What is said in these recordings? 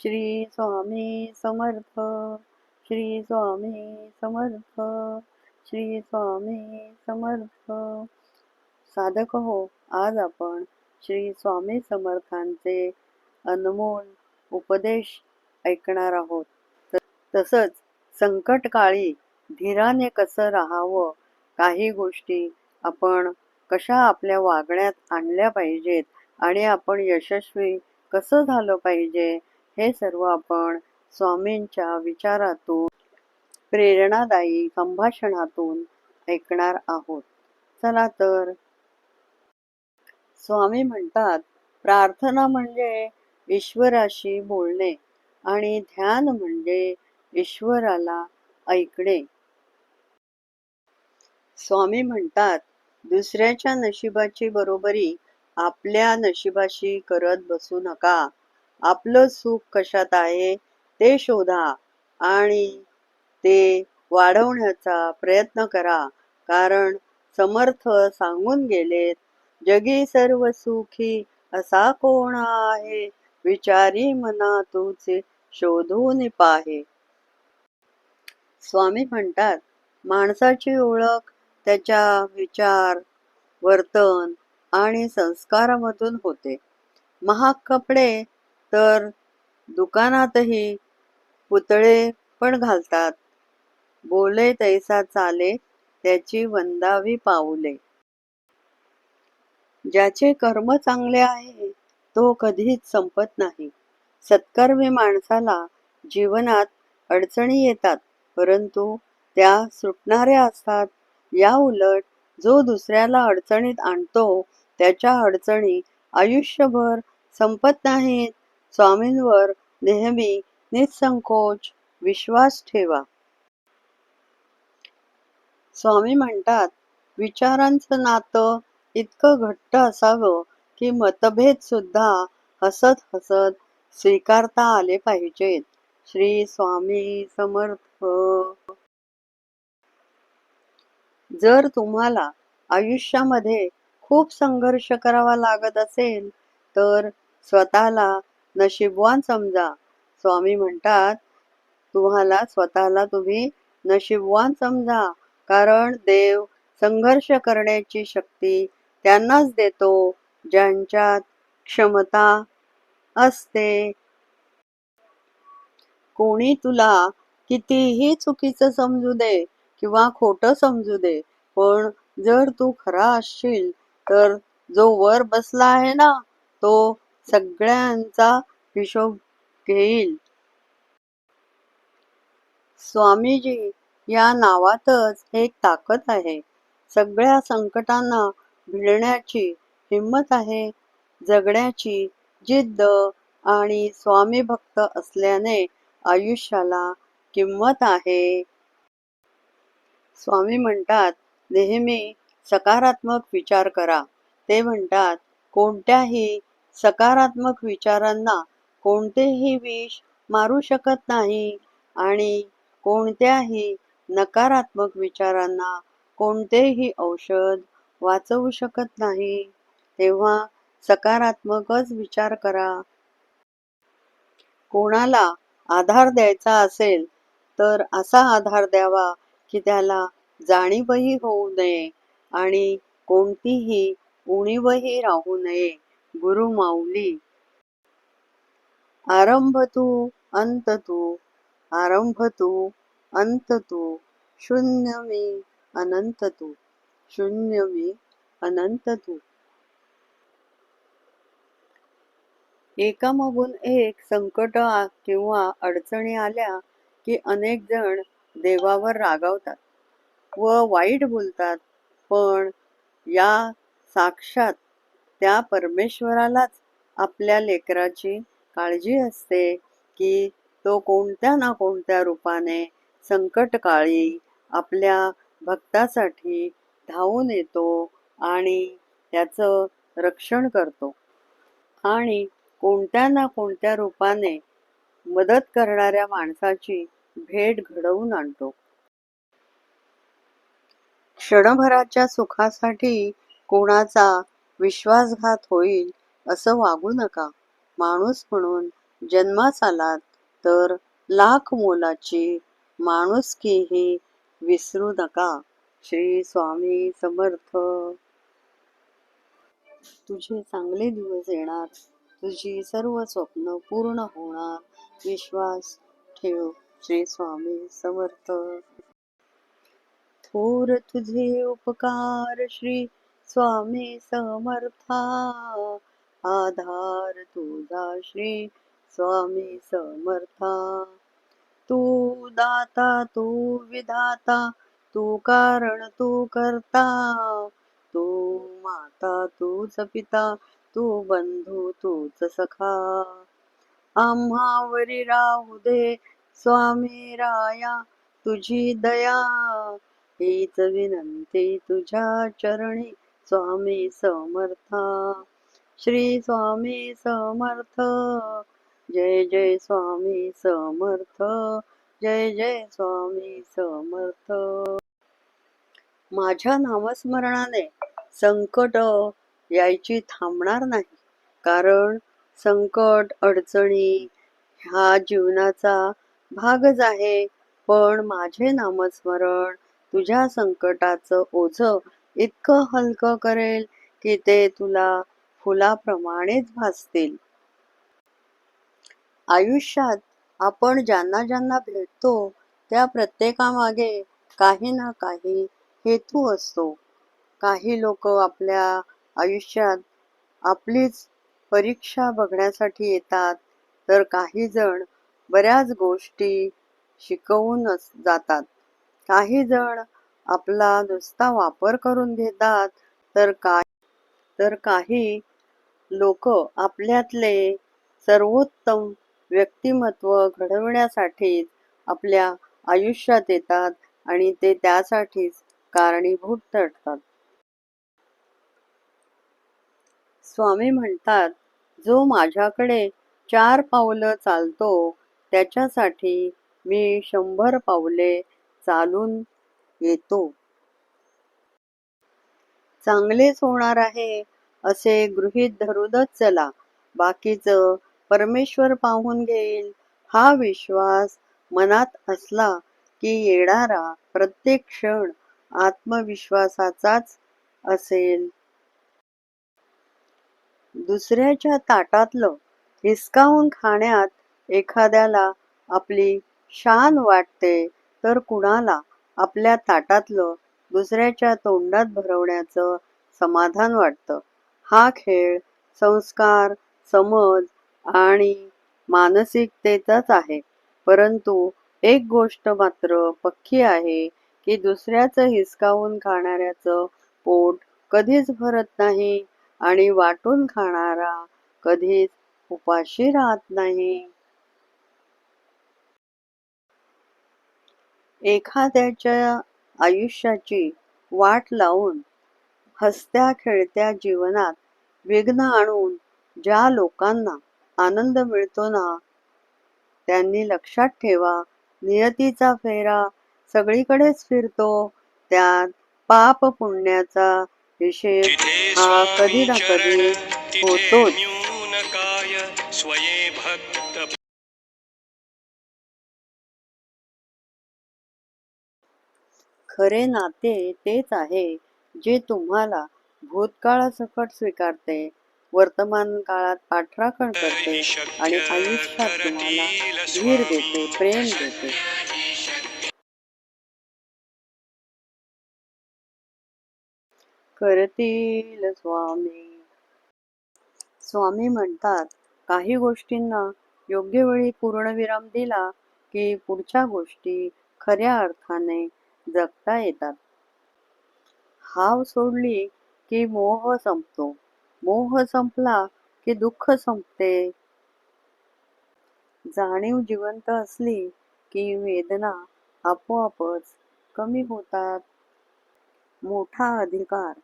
श्री स्वामी समर्थ श्री स्वामी समर्थ श्री स्वामी समर्थ. साधक हो आज आपण श्री स्वामी समर्थांचे अनमोल उपदेश ऐकणार आहोत. तसंच संकटकाळी धीराने कसं राहावं काही गोष्टी आपण कशा आपल्या वागण्यात आणल्या पाहिजेत आणि आपण यशस्वी कसं झालं पाहिजे हे सर्व आपण स्वामींच्या विचारातून प्रेरणादायी संभाषणातून ऐकणार आहोत. चला तर. स्वामी म्हणतात प्रार्थना म्हणजे ईश्वराशी बोलणे आणि ध्यान म्हणजे ईश्वराला ऐकणे. स्वामी म्हणतात दुसऱ्याच्या नशिबाची बरोबरी आपल्या नशिबाशी करत बसू नका. आपलं सुख कशात आहे ते शोधा आणि ते वाढवण्याचा प्रयत्न करा. कारण समर्थ सांगून गेलेत जगी सर्व सुखी असा कोण आहे? विचारी मना तुझे शोधून पाहे. स्वामी म्हणतात माणसाची ओळख त्याच्या विचार वर्तन आणि संस्कारामधून होते. महाग कपडे तर दुकानातही पुतळे पण घालतात. बोले तैसा चाले त्याची वंदावी पाऊले. ज्याचे कर्म चांगले आहे तो कधीच संपत नाही. सत्कर्मी माणसाला जीवनात अडचणी येतात परंतु त्या सुटणाऱ्या असतात. या उलट जो दुसऱ्याला अडचणीत आणतो त्याच्या अडचणी आयुष्यभर संपत नाहीत. स्वामींवर नेहमी निसंकोच विश्वास ठेवा. स्वामी म्हणतात विचारांचं नातं इतकं घट्ट असावं की मतभेद सुद्धा हसत हसत स्वीकारता आले पाहिजेत. श्री स्वामी समर्थ. जर तुम्हाला आयुष्यामध्ये खूप संघर्ष करावा लागत असेल तर स्वतःला नशीबवान समजा. स्वामी म्हणतात तुम्हाला स्वतःला तुम्ही नशीबवान समजा. कारण देव संघर्ष करण्याची शक्ती त्यांनाच देतो ज्यांच्यात क्षमता असते. कोणी तुला कितीही चुकीचं समजू दे किंवा खोटं समजू दे पण जर तू खरा असशील तर जो वर बसला आहे ना तो सगळ्यांचा हिशोब घेईल. स्वामीजी या नावातच एक ताकद आहे. सगळ्या संकटांना भिडण्याची हिंमत आहे. जगण्याची जिद्द आणि स्वामी भक्त असल्याने आयुष्याला किंमत आहे. स्वामी म्हणतात नेहमी सकारात्मक विचार करा. ते म्हणतात कोणत्याही सकारात्मक विचारांना कोणतेही विष मारू शकत नाही आणि कोणत्याही नकारात्मक विचारांना कोणतेही औषध वाचवू शकत नाही. तेव्हा सकारात्मकच विचार करा. कोणाला आधार द्यायचा असेल तर असा आधार द्यावा की त्याला जाणीवही होऊ नये आणि कोणतीही उणीवही राहू नये. गुरु माऊली. आरंभ तू अंत तू आरंभ तू अंत तू शून्य मी अनंत तू शून्य मी अनंत तू. एकामागून एक संकट किंवा अडचणी आल्या की अनेक जण देवावर रागावतात व वाईट बोलतात. पण या साक्षात त्या परमेश्वरालाच आपल्या लेकराची काळजी असते की तो कोणत्या ना कोणत्या रूपाने संकटकाळी आपल्या भक्तासाठी धावून येतो आणि त्याचं रक्षण करतो. आणि कोणत्या ना कोणत्या रूपाने मदत करणाऱ्या माणसाची भेट घडवून आणतो. क्षणभराच्या सुखासाठी कोणाचा विश्वासघात होईल असं वागू नका. माणूस म्हणून जन्मास आलात तर लाख मोलाची माणुसकीही विसरू नका. श्री स्वामी समर्थ. तुझे चांगले दिवस येणार तुझी सर्व स्वप्न पूर्ण होणार. विश्वास ठेव श्री स्वामी समर्थ. थोर तुझे उपकार श्री स्वामी समर्था. आधार तुझा श्री स्वामी समर्था. तू दाता तू विधाता तू कारण तू करता. तू माता तूच पिता तू बंधू तूच सखा. आम्हावरी राहू दे स्वामी राया तुझी दया. हीच विनंती तुझ्या चरणी. स्वामी समर्थ. श्री स्वामी समर्थ. जय जय स्वामी समर्थ. जय जय स्वामी समर्थ. माझ्या नामस्मरणाने संकट यायची थांबणार नाही. कारण संकट अडचणी हा जीवनाचा भागच आहे. पण माझे नामस्मरण तुझ्या संकटाचं ओझ इतकं हलकं करेल की ते तुला फुलाप्रमाणेच भासतील. आयुष्यात आपण ज्यांना ज्यांना भेटतो त्या प्रत्येकामागे काही ना काही हेतू असतो. काही लोक आपल्या आयुष्यात आपलीच परीक्षा बघण्यासाठी येतात तर काही जण बऱ्याच गोष्टी शिकवूनच जातात. काही जण आपला नुसता वापर करून घेतात तर का तर काही लोक आपल्यातले सर्वोत्तम व्यक्तिमत्व घडविण्यासाठी आपल्या आयुष्यात येतात आणि ते त्यासाठीच कारणीभूत ठरतात. स्वामी म्हणतात जो माझ्याकडे चार पावलं चालतो त्याच्यासाठी मी शंभर पावले चालून येतो. चांगलेच होणार आहे असे गृहीत धरूनच चला. बाकीचं परमेश्वर पाहून घेईल. हा विश्वास मनात असला की येणारा प्रत्येक क्षण आत्मविश्वासाचाच असेल. दुसऱ्याच्या ताटातलं हिसकावून खाण्यात एखाद्याला आपली शान वाटते तर कुणाला? आपल्या ताटातलं दुसऱ्याच्या तोंडात भरवण्याचं समाधान वाटतं. हा खेळ संस्कार समज आणि मानसिकतेचाच आहे. परंतु एक गोष्ट मात्र पक्की आहे की दुसऱ्याचं हिसकावून खाणाऱ्याचं पोट कधीच भरत नाही आणि वाटून खाणारा कधीच उपाशी राहत नाही. एखाद्याच्या आयुष्याची वाट लावून हसत्या खेळत्या जीवनात विघ्न आणून ज्या लोकांना आनंद मिळतो ना त्यांनी लक्षात ठेवा नियतीचा फेरा सगळीकडेच फिरतो त्यात पाप पुण्याचा हिशेब हा कधी ना कधी होतोच. खरे नाते तेच आहे जे तुम्हाला भूतकाळासकट स्वीकारते वर्तमान काळात पाठराखण करते आणि आयुष्यात तुम्हाला धीर देते प्रेम देते. करतील स्वामी. स्वामी म्हणतात काही गोष्टींना योग्य वेळी पूर्णविराम दिला की पुढच्या गोष्टी खऱ्या अर्थाने जगता येतात. हाव सोडली की मोह संपतो. मोह संपला की दुःख संपते. जाणीव जिवंत असली की वेदना आपोआपच कमी होतात. मोठा अधिकार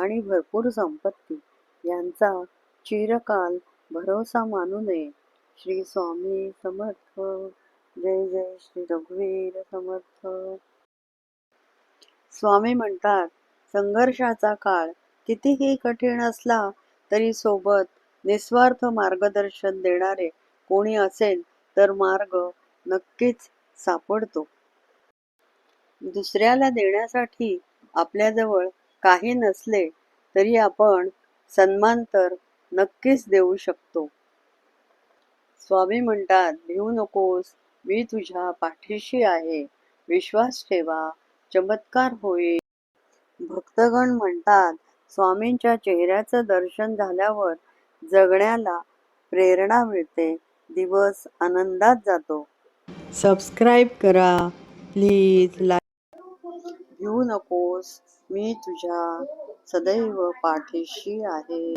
आणि भरपूर संपत्ती यांचा चिरकाल भरोसा मानू नये. श्री स्वामी समर्थ. जय जय श्री रघुवीर समर्थ. स्वामी म्हणतात संघर्षाचा काळ कितीही कठीण असला तरी सोबत निस्वार्थ मार्गदर्शन देणारे कोणी असेल तर मार्ग नक्कीच सापडतो. दुसऱ्याला देण्यासाठी आपल्याजवळ काही नसले तरी आपण सन्मान तर नक्कीच देऊ शकतो. स्वामी म्हणतात भिवू नकोस मी तुझ्या पाठीशी आहे. विश्वास ठेवा. चमत्कार होईल भक्तगण म्हणतात स्वामींच्या चेहऱ्याचं दर्शन झाल्यावर जगण्याला प्रेरणा मिळते. दिवस आनंदात जातो. सबस्क्राईब करा. प्लीज लाईक भिवू नकोस. मी तुझ्या सदैव पाठीशी आहे.